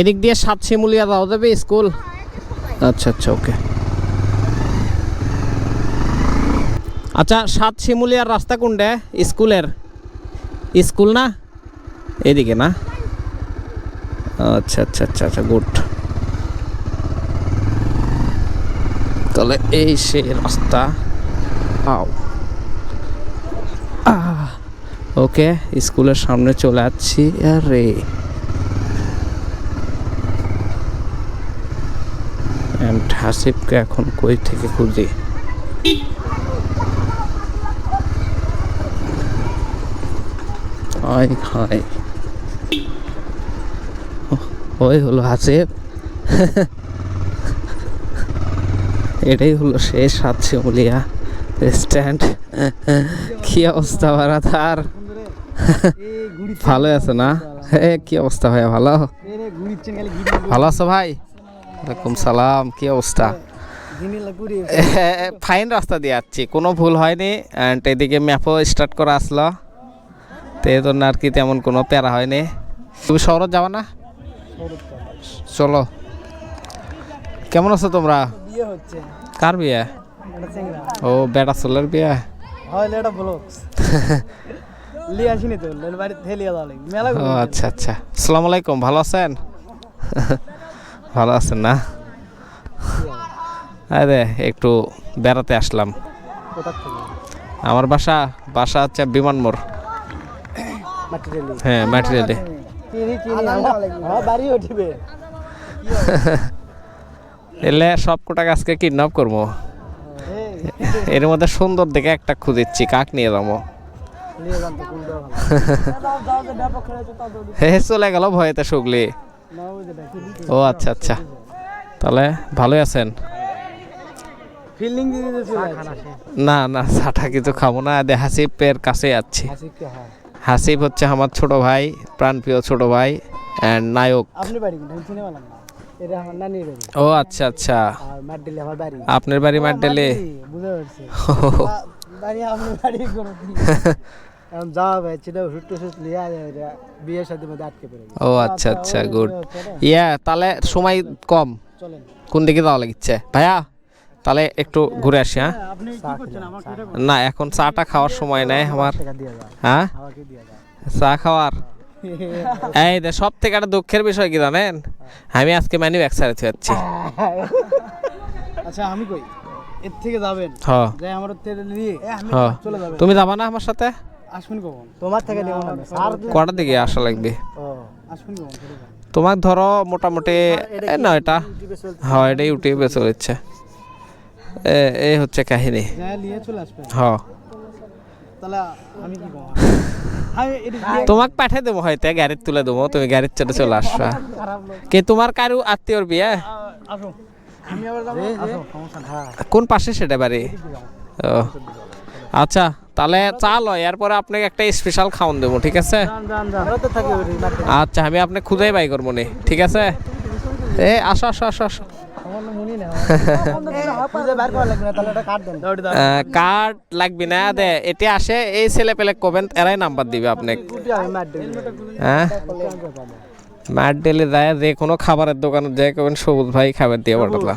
এদিক দিয়ে সাত শিমুলিয়া যাওয়া যাবে স্কুল। আচ্ছা আচ্ছা ওকে। আচ্ছা সাত শিমুলিয়ার রাস্তা কোনটা? স্কুলের? স্কুল না? এদিকে না? আচ্ছা আচ্ছা আচ্ছা আচ্ছা গুড। তাহলে এই সে রাস্তা। আও। ওকে, স্কুলের সামনে চলে যাচ্ছি আরে অ্যান্ড হাসিবকে এখন কই থেকে খুঁজি হাই হাই ওই হলো হাসিব। এটাই হলো শেষ সাত শিমুলিয়া স্ট্যান্ড কি অবস্থা ভাড়া তার? ভালো আছে না? হে কি অবস্থা ভাইয়া ভালো? ভালো আছো ভাই? ওয়ালাইকুম সালাম কি অবস্থা? ফাইন রাস্তা দিয়ে যাচ্ছি কোনো ভুল হয়নি। অ্যান্ড এদিকে ম্যাপও স্টার্ট করা আসলো। তো এই জন্য আর কি তেমন কোনো প্যারা হয়নি। তুমি শহরে যাবা না? চলো। কেমন আছো তোমরা? কার বিয়ে? ও বেটা সোলের বিয়ে? আচ্ছা আচ্ছা। আসসালামু আলাইকুম ভালো আছেন? ভালো আছেন না? আরে একটু বেড়াতে আসলাম। আমার বাসা বাসা হচ্ছে বিমান মোড় হ্যাঁ ম্যাটেরিয়ালে হ্যাঁ এলে সব কোটাকে আজকে কিডন্যাপ করব। এর মধ্যে সুন্দর দেখে একটা খুঁজিচ্ছি কাক নিয়ে যাব। লিয়ে যান তো কোনটা ভালো। দাও দাও যে ব্যাপক খেলেছে তাও দাও হে চলে গেল ভয়েতে শুকলি ও আচ্ছা আচ্ছা। তাহলে ভালোই আছেন? ফিল্ডিং না না চাটা কিছু খাব না। দে হাসিবের কাছে যাচ্ছি। হাসি কে হাসিব হচ্ছে আমার ছোট ভাই প্রাণপ্রিয় ছোট ভাই অ্যান্ড নায়ক। ও আচ্ছা আচ্ছা। আপনার বাড়ি মারডেলে এখন যাওয়া ভাই ওষুধ টষুধ লিয়ে বিয়ের সাথে মধ্যে আটকে পড়ে ও আচ্ছা আচ্ছা গুড। ইয়া তাহলে সময় কম। চলেন। কোন দিকে যাওয়া লাগিচ্ছে ভাইয়া তাহলে একটু ঘুরে আসি হ্যাঁ? আপনি কি করছেন? আমাকে এটা না এখন চাটা খাওয়ার সময় নেই আমার। হ্যাঁ? আমাকে দিয়ে যায় চা খাওয়ার? এই দে সব থেকে একটা দুঃখের বিষয় কি জানেন? আমি আজকে ম্যানি ব্যাগ সারাতে যাচ্ছি। আচ্ছা আমি কই? এর থেকে যাবেন? হ। যাই আমার থেকে নিয়ে। আমি চলে যাবেন। তুমি যাবা না আমার সাথে? আসবেন কখন তোমার থেকে নেব না স্যার কটার দিকে আসা লাগবে? ও। আসবেন কখন তোমার ধরো মোটামুটি এ নয়টা ইউটিউবে চলছে। হয় এটা ইউটিউবে চলেছে। এ এই হচ্ছে কাহিনী। যাই নিয়ে হ তাহলে আমি কি কম আমি এটা তোমাকে পাঠিয়ে দেবো হয়তো গাড়ির তুলে দেবো তুমি গাড়ির চলে চলে আসবা। কে তোমার কারু আত্মীয়র বিয়ে? না হ্যাঁ কোন পাশে সেটা বাড়ি? ও। আচ্ছা। তাহলে চাল লয় এরপরে আপনাকে একটা স্পেশাল খাওয়ান দেবো ঠিক আছে? মাঠে আচ্ছা আমি আপনি খুদাই বাই করব নি ঠিক আছে? এ আসো আসো আসো আসো। আমার না মনে নেই খুঁজে বার করা লাগবে না তাহলে এটা কাট দেন। দাও। দাও কার্ড লাগবে না দে এটা আসে এই ছেলে পেলে কবেন এরাই নাম্বার দিবে আপনাকে দেব হ্যাঁ? ম্যাট ডেলে যায় যে কোনো খাবারের দোকানে যায় কবেন সবুজ ভাই খাবার দিয়ে পাঠালা